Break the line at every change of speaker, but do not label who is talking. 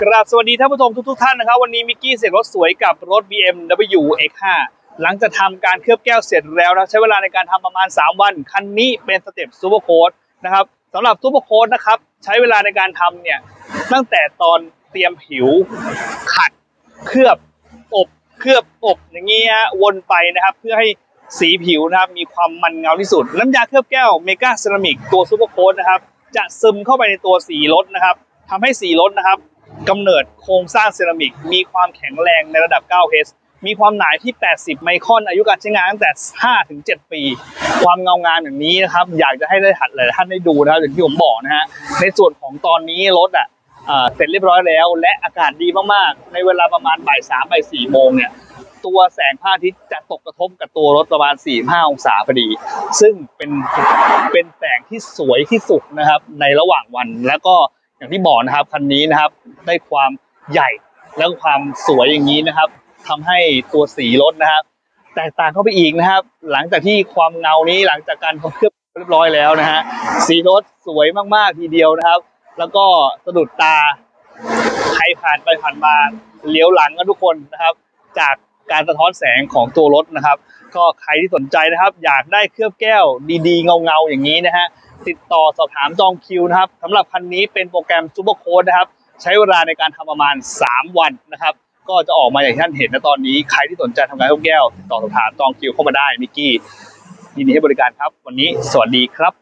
กราบสวัสดีท่านผู้ชมทุกๆท่านนะครับ วันนี้มิกกี้เสร็จรถสวยกับรถ BMW X5 หลังจากทำการเคลือบแก้วเสร็จแล้วนะใช้เวลาในการทำประมาณ 3 วัน คันนี้เป็นสเต็ปซูเปอร์โค้ดนะครับสำหรับซูเปอร์โค้ดนะครับใช้เวลาในการทำเนี่ยตั้งแต่ตอนเตรียมผิว ขัด เคลือบ อบเคลือบอบอย่างเงี้ยวนไปนะครับ เพื่อให้สีผิวนะครับมีความมันเงาที่สุด น้ำยาเคลือบแก้วเมกาเซรามิกตัวซูเปอร์โค้ดนะครับจะซึมเข้าไปในตัวสีรถนะครับทำให้สีรถนะครับ กำเนิดโครงสร้างเซรามิก มีความแข็งแรงในระดับ 9H มีความหนาที่ 80 ไมครอน อายุการใช้งานตั้งแต่ 5 ถึง 7 ปี ความเงางามอย่างนี้นะครับ อยากจะให้ได้หัดหลายท่านได้ดูนะครับอย่างที่ผมบอกนะฮะ ในส่วนของตอนนี้รถอะเสร็จเรียบร้อยแล้ว และอากาศดีมากๆ ในเวลาประมาณบ่ายสามบ่ายสี่โมงเนี่ย ตัวแสงพระอาทิตย์จะตกกระทบกับตัวรถประมาณ 4-5 องศาพอดี ซึ่งเป็นเป็นแสงที่สวยที่สุดนะครับในระหว่างวันแล้วก็ อย่างที่บอกนะครับคันนี้นะครับ ได้ความใหญ่แล้วความสวยอย่างนี้นะครับทำให้ตัวสีรถนะครับ แตกต่างเข้าไปอีกนะครับ หลังจากที่ความเงานี้หลังจากการเคลือบเรียบร้อยแล้วนะฮะสีรถสวยมากๆทีเดียวนะครับ แล้วก็สะดุดตาใครผ่านไปผ่านมาเลี้ยวหลังกันทุกคนนะครับ จาก การสะท้อนแสงของตัวรถนะครับ ก็ใครที่สนใจนะครับ อยากได้เคลือบแก้วดีๆ เงาๆ อย่างนี้นะฮะติดต่อสอบถามจองคิวนะครับสำหรับคันนี้เป็นโปรแกรมซูเปอร์โค้ดนะครับ ใช้เวลาในการทำประมาณ 3 วันนะครับก็จะออกมาอย่างที่ท่านเห็นนะตอนนี้ ใครที่สนใจทำงานเคลือบแก้วติดต่อสอบถามจองคิวเข้ามาได้มิกกี้ยินดีให้บริการครับ วันนี้สวัสดีครับ